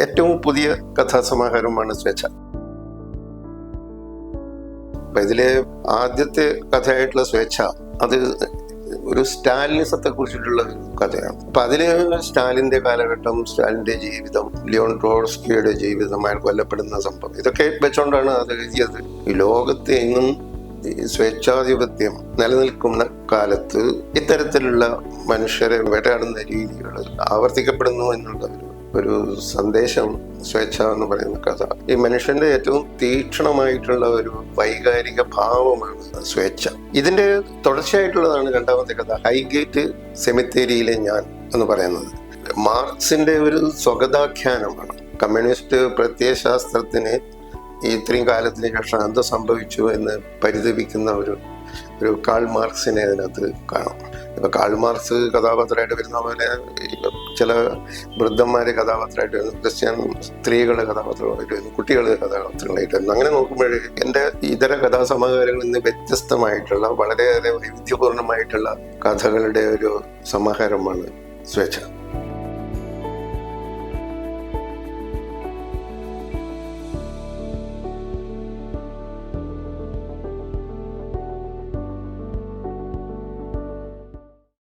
ഏറ്റവും പുതിയ കഥാസമാഹാരമാണ് സ്വേച്ഛ അപ്പൊ ഇതിലെ ആദ്യത്തെ കഥയായിട്ടുള്ള സ്വേച്ഛ അത് ഒരു സ്റ്റാലിനിസത്തെ കുറിച്ചിട്ടുള്ള കഥയാണ്. അപ്പൊ അതിൽ സ്റ്റാലിന്റെ കാലഘട്ടം സ്റ്റാലിന്റെ ജീവിതം ലിയോൺ ടോൾസ്കിയുടെ ജീവിതം അയാൾ കൊല്ലപ്പെടുന്ന സംഭവം ഇതൊക്കെ വെച്ചുകൊണ്ടാണ് അത് എഴുതിയത്. ലോകത്ത് എങ്ങും സ്വേച്ഛാധിപത്യം നിലനിൽക്കുന്ന കാലത്ത് ഇത്തരത്തിലുള്ള മനുഷ്യരെ വേട്ടയാടുന്ന രീതികൾ ആവർത്തിക്കപ്പെടുന്നു എന്നുള്ള ഒരു സന്ദേശം സ്വേച്ഛ എന്ന് പറയുന്ന കഥ. ഈ മനുഷ്യന്റെ ഏറ്റവും തീക്ഷണമായിട്ടുള്ള ഒരു വൈകാരിക ഭാവമാണ് സ്വേച്ഛ. ഇതിന്റെ തുടർച്ചയായിട്ടുള്ളതാണ് രണ്ടാമത്തെ കഥ. ഹൈഗേറ്റ് സെമിത്തേരിയിലെ ഞാൻ എന്ന് പറയുന്നത്. മാർക്സിന്റെ ഒരു സ്വഗതാഖ്യാനമാണ്. കമ്മ്യൂണിസ്റ്റ് പ്രത്യയശാസ്ത്രത്തിന് ഇത്രയും കാലത്തിന് ശേഷം എന്ത് സംഭവിച്ചു എന്ന് പരിതപിക്കുന്ന ഒരു ഒരു കാൾ മാർക്സിനെ അതിനകത്ത് കാണാം. ഇപ്പൊ കാൾ മാർക്സ് കഥാപാത്രമായിട്ട് വരുന്ന പോലെ ചില വൃദ്ധന്മാരെ കഥാപാത്രമായിട്ട് വരുന്നു. ക്രിസ്ത്യൻ സ്ത്രീകളുടെ കഥാപാത്രമായിട്ട് വരുന്നു. കുട്ടികളുടെ കഥാപാത്രങ്ങളായിട്ട് വരുന്നു. അങ്ങനെ നോക്കുമ്പോൾ എന്റെ ഇതര കഥാസമാഹാരങ്ങളിൽ നിന്ന് വ്യത്യസ്തമായിട്ടുള്ള വളരെയേറെ വൈവിധ്യപൂർണമായിട്ടുള്ള കഥകളുടെ ഒരു സമാഹാരമാണ് സ്വേച്ഛ.